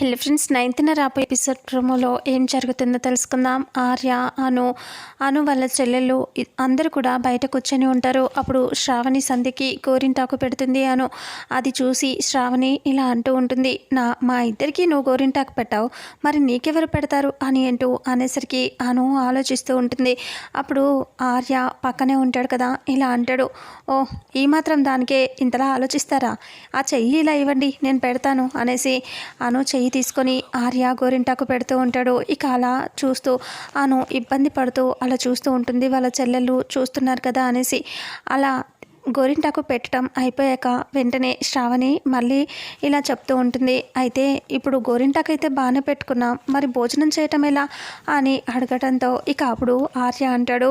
Hello friends నైన్త్న రాబోయే episode ప్రోమోలో ఏం జరుగుతుందో తెలుసుకుందాం. ఆర్య అను అను వాళ్ళ చెల్లెళ్ళు అందరూ కూడా బయట కూర్చొని ఉంటారు. అప్పుడు శ్రావణి సంధికి గోరింటాకు పెడుతుంది అను. అది చూసి శ్రావణి ఇలా అంటూ ఉంటుంది నా మా ఇద్దరికి నువ్వు గోరింటాకు పెట్టావు. మరి నీకెవరు పెడతారు? అని అంటూ అనేసరికి అను ఆలోచిస్తూ ఉంటుంది. అప్పుడు ఆర్య పక్కనే ఉంటాడు కదా ఇలా అంటాడు ఓ ఈ మాత్రం దానికే ఇంతలా ఆలోచిస్తారా? ఆ చెయ్యి ఇలా ఇవ్వండి నేను పెడతాను అనేసి అను చెయ్యి తీసుకొని ఆర్య గోరింటాకు పెడుతూ ఉంటాడు. ఇక అలా చూస్తూ అను ఇబ్బంది పడుతూ అలా చూస్తూ ఉంటుంది. వాళ్ళ చెల్లెళ్ళు చూస్తున్నారు కదా అనేసి అలా గోరింటాకు పెట్టడం అయిపోయాక వెంటనే శ్రావణి మళ్ళీ ఇలా చెప్తూ ఉంటుంది. అయితే ఇప్పుడు గోరింటాకు అయితే బాగానే పెట్టుకున్నాం. మరి భోజనం చేయటం ఎలా అని అడగటంతో ఇక అప్పుడు ఆర్య అంటాడు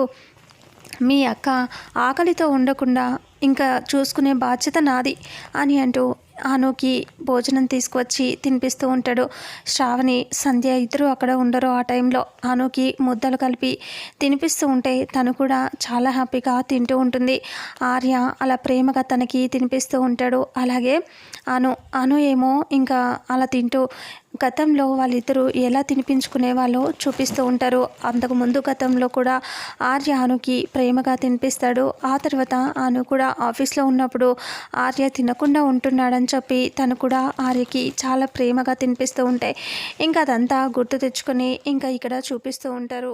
మీ అక్క ఆకలితో ఉండకుండా ఇంకా చూసుకునే బాధ్యత నాది అని అంటూ అనుకి భోజనం తీసుకువచ్చి తినిపిస్తూ ఉంటాడు. శ్రావణి సంధ్య ఇద్దరు అక్కడ ఉండరు ఆ టైంలో. అనుకి ముద్దలు కలిపి తినిపిస్తూ ఉంటే తను కూడా చాలా హ్యాపీగా తింటూ ఉంటుంది. ఆర్య అలా ప్రేమగా తనకి తినిపిస్తూ ఉంటాడు. అలాగే అను అను ఏమో ఇంకా అలా తింటూ గతంలో వాళ్ళిద్దరూ ఎలా తినిపించుకునేవాళ్ళో చూపిస్తూ ఉంటారు. అంతకుముందు గతంలో కూడా ఆర్య అనుకి ప్రేమగా తినిపిస్తాడు. ఆ తర్వాత అను కూడా ఆఫీస్లో ఉన్నప్పుడు ఆర్య తినకుండా ఉంటున్నాడని చెప్పి తను కూడా ఆర్యకి చాలా ప్రేమగా తినిపిస్తూ ఉంటాయి ఇంకా అదంతా గుర్తు తెచ్చుకొని ఇంకా ఇక్కడ చూపిస్తూ ఉంటారు.